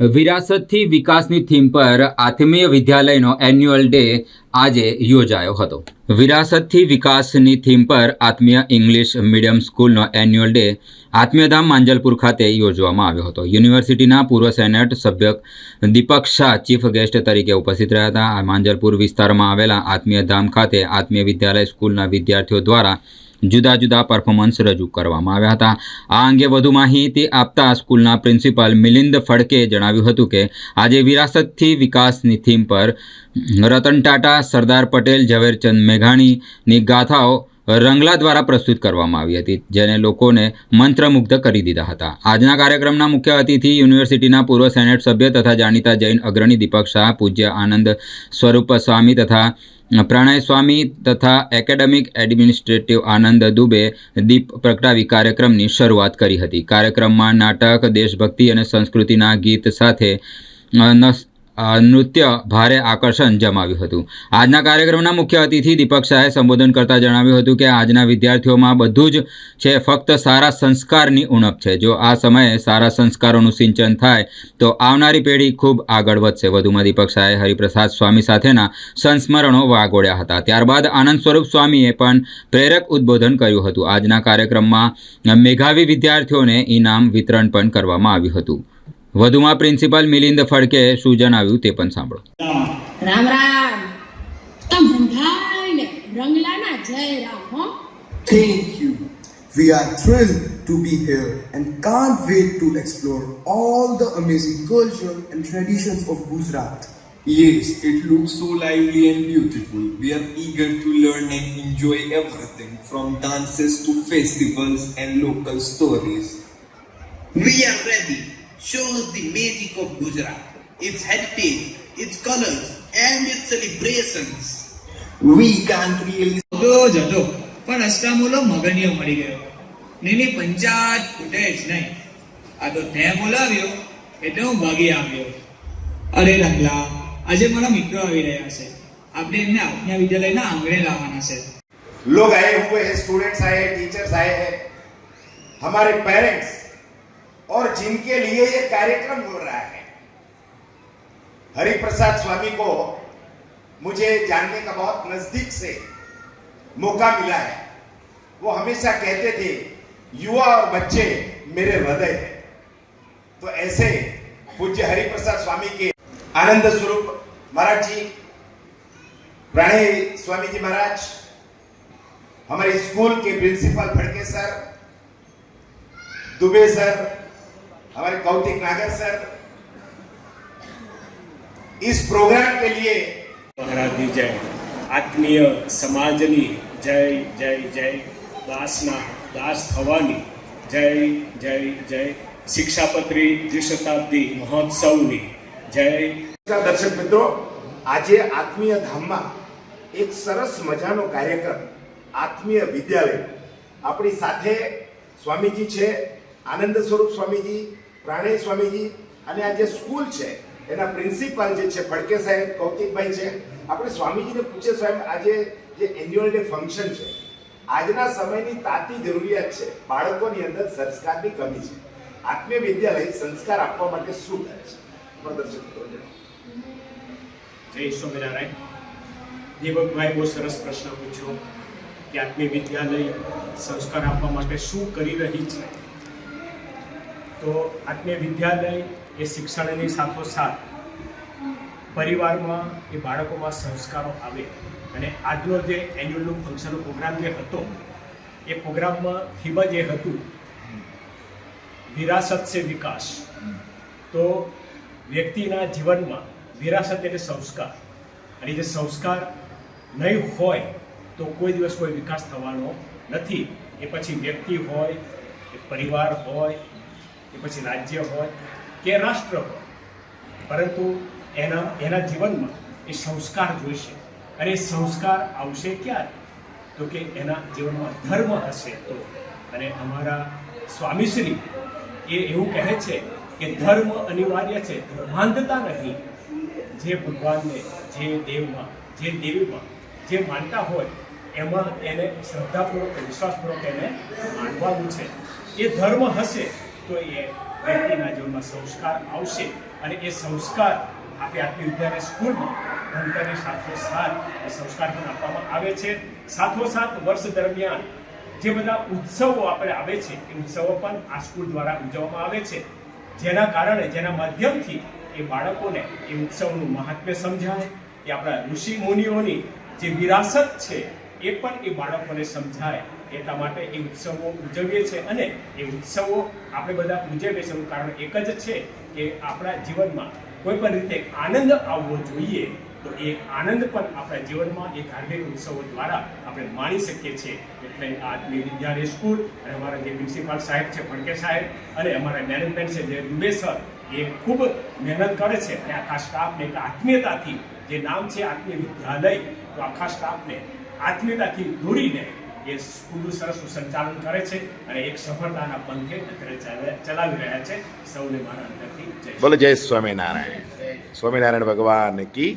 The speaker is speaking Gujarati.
વિરાસતથી વિકાસની થીમ પર આત્મીય વિદ્યાલયનો એન્યુઅલ ડે આજે યોજાયો હતો. વિરાસતથી વિકાસની થીમ પર આત્મીય ઇંગ્લિશ મીડિયમ સ્કૂલનો એન્યુઅલ ડે આત્મીયધામ માંજલપુર ખાતે યોજવામાં આવ્યો હતો. યુનિવર્સિટીના પૂર્વ સેનેટ સભ્ય દીપક શાહ ચીફ ગેસ્ટ તરીકે ઉપસ્થિત રહ્યા હતા. આ માંજલપુર વિસ્તારમાં આવેલા આત્મીયધામ ખાતે આત્મીય વિદ્યાલય સ્કૂલના વિદ્યાર્થીઓ દ્વારા જુદા જુદા પરફોર્મન્સ રજૂ કરવામાં આવ્યા હતા. આ અંગે વધુ માહિતી આપતા સ્કૂલના પ્રિન્સિપાલ મિલિંદ ફડકે જણાવ્યું હતું કે, આજે વિરાસતથી વિકાસની થીમ પર રતન ટાટા, સરદાર પટેલ, ઝવેરચંદ મેઘાણીની ગાથાઓ રંગલા દ્વારા પ્રસ્તુત કરવામાં આવી હતી, જેને લોકોને મંત્રમુગ્ધ કરી દીધા હતા. આજના કાર્યક્રમના મુખ્ય અતિથિ યુનિવર્સિટીના પૂર્વ સેનેટ સભ્ય તથા જાણીતા જૈન અગ્રણી દીપક શાહ, પૂજ્ય આનંદ સ્વરૂપ સ્વામી તથા પ્રણય સ્વામી તથા એકેડેમિક એડમિનિસ્ટ્રેટિવ આનંદ દુબે દીપ પ્રગટાવી કાર્યક્રમની શરૂઆત કરી હતી. કાર્યક્રમમાં નાટક, દેશભક્તિ અને સંસ્કૃતિના ગીત સાથે નૃત્ય ભારે આકર્ષણ જમાવ્યું હતું. આજના કાર્યક્રમના મુખ્ય અતિથિ દીપક શાહે સંબોધન કરતાં જણાવ્યું હતું કે આજના વિદ્યાર્થીઓમાં બધું જ છે, ફક્ત સારા સંસ્કારની ઉણપ છે. જો આ સમયે સારા સંસ્કારોનું સિંચન થાય, તો આવનારી પેઢી ખૂબ આગળ વધશે. વધુમાં દીપક શાહે હરિપ્રસાદ સ્વામી સાથેના સંસ્મરણો વાગોળ્યા હતા. ત્યારબાદ આનંદ સ્વરૂપ સ્વામીએ પણ પ્રેરક ઉદ્બોધન કર્યું હતું. આજના કાર્યક્રમમાં મેઘાવી વિદ્યાર્થીઓને ઇનામ વિતરણ પણ કરવામાં આવ્યું હતું. વધુમાં પ્રિન્સિપાલ મિલિંદ ફડકે શું જણાવ્યું તે પણ સાંભળો રામ રામ તમ હંધાઈને રંગલાના જય રામ હો Thank you. We are thrilled to be here and can't wait to explore all the amazing culture and traditions of Gujarat. Yes, it looks so lively and beautiful. We are eager to learn and enjoy everything from dances to festivals and local stories. We are ready. Show us the magic of Gujarat, its heritage, its colors, and its celebrations. We can't really જતો જતો પણ અષ્ટામૂલો મગનીયો મળી ગયો નીની પંચાયત ખૂટે જ નહીં આ તો તે બોલાવ્યો એટલે હું ભાગી આવ્યો અરે રંગલા આજે મારા મિત્રો આવી રહ્યા છે આપણે એમને આજ્ઞા વિદ્યાલયના આંગણે લાવવાના છે लोग आए हुए हैं स्टूडेंट्स आए हैं टीचर्स आए हैं हमारे पेरेंट्स और जिनके लिए ये कार्यक्रम हो रहा है। हरिप्रसाद स्वामी को मुझे जानने का बहुत नज़दीक से मौका मिला है। वो हमेशा कहते थे, युवा और बच्चे मेरे हृदय है। तो ऐसे पूज्य हरिप्रसाद स्वामी के आनंद स्वरूप महाराज जी, प्रणय स्वामी जी महाराज, हमारे स्कूल के principal Phadke sir, Dubey sir हमारे कौतिक नागर सर इस प्रोग्राम के लिए મહારાજની જય આત્મીય સમાજની જય જય જય દાસના દાસ થવાની જય જય જય શિક્ષાપત્રી દ્વિશતાબ્દી મહોત્સવની જય નમસ્કાર દર્શક મિત્રો આજે આત્મીય ધામમાં એક સરસ મજાનો કાર્યક્રમ આત્મીય વિદ્યાલય આપણી સાથે સ્વામીજી છે આનંદ સ્વરૂપ સ્વામીજી પ્રાણેય સ્વામીજી, અને આ જે સ્કૂલ છે, એના પ્રિન્સિપાલ જે છે ફડકે સાહેબ, કૌતિકભાઈ છે, આપણે સ્વામીજીને પૂછે સાહેબ, આજે જે એન્યુઅલ ડે ફંક્શન છે, આજના સમયની તાતી જરૂરિયાત છે, બાળકોની અંદર સંસ્કારની કમી છે. આત્મીય વિદ્યાલય સંસ્કાર આપવા માટે શું કરે છે? પ્રદર્શન કરો. જય સ્વામિનારાયણ. દીપકભાઈ, બહુ સરસ પ્રશ્ન પૂછ્યો કે આત્મીય વિદ્યાલય સંસ્કાર આપવા માટે શું કરી રહી છે? તો આજને વિદ્યાલય એ શિક્ષણની સાથોસાથ પરિવારમાં એ બાળકોમાં સંસ્કારો આવે. અને આજનો જે એન્યુઅલનું ફંક્શનનો પ્રોગ્રામ જે હતો, એ પ્રોગ્રામમાં થીમ જ એ હતું, વિરાસત સે વિકાસ. તો વ્યક્તિના જીવનમાં વિરાસત એટલે સંસ્કાર. અને જે સંસ્કાર નહીં હોય, તો કોઈ દિવસ કોઈ વિકાસ થવાનો નથી. એ પછી વ્યક્તિ હોય પરિવાર હોય એ પછી રાજ્ય હોય કે રાષ્ટ્ર હોય. પરંતુ એના એના જીવનમાં એ સંસ્કાર જોઈશે અને એ સંસ્કાર આવશે ક્યારે? તો કે એના જીવનમાં ધર્મ હશે તો. અને અમારા સ્વામીશ્રી એ એવું કહે છે કે ધર્મ અનિવાર્ય છે ધર્માંધતા નહીં. જે ભગવાનને, જે દેવમાં, જે દેવીમાં જે માનતા હોય, એમાં એને શ્રદ્ધાપૂર્વક, વિશ્વાસપૂર્વક એને માનવાનું છે. એ ધર્મ હશે તો એ વ્યક્તિના જીવનમાં સંસ્કાર આવશે અને એ સંસ્કાર આપણે આત્મીય વિદ્યાલય સ્કૂલમાં ભણતરની સાથોસાથ એ સંસ્કાર પણ આપવામાં આવે છે. સાથોસાથ વર્ષ દરમિયાન જે બધા ઉત્સવો આપણે આવે છે, એ ઉત્સવો પણ આ સ્કૂલ દ્વારા ઉજવવામાં આવે છે. જેના કારણે, જેના માધ્યમથી એ બાળકોને એ ઉત્સવનું મહાત્મ્ય સમજાય, એ આપણા ઋષિ મુનિઓની જે વિરાસત છે, એ પણ એ બાળકોને સમજાય. એટલા માટે એ ઉત્સવો ઉજવીએ છીએ. અને એ ઉત્સવો આપણે બધા ઉજવીએ છીએ. કારણ એક જ છે કે આપણા જીવનમાં કોઈ પણ રીતે આનંદ આવવો જોઈએ, તો એ આનંદ પણ આપણા જીવનમાં એ ધાર્મિક ઉત્સવો દ્વારા આપણે માણી શકીએ છીએ. એટલે આજની વિદ્યાલય સ્કૂલ અને અમારા જે પ્રિન્સિપાલ સાહેબ છે, ફડકે સાહેબ, અને અમારા મેનેજમેન્ટ છે, જે દુબે સર, એ ખૂબ મહેનત કરે છે. અને આખા સ્ટાફને એક આત્મીયતાથી, જે નામ છે આત્મીય વિદ્યાલય, તો આખા સ્ટાફને આત્મીયતાથી દોરીને એ સ્કૂલનું સરસ સંચાલન કરે છે અને એક સફળતાના પંથે અત્યારે ચલાવી રહ્યા છે. સૌને મારા અંદરથી જય બોલો, જય સ્વામિનારાયણ. સ્વામિનારાયણ ભગવાન કી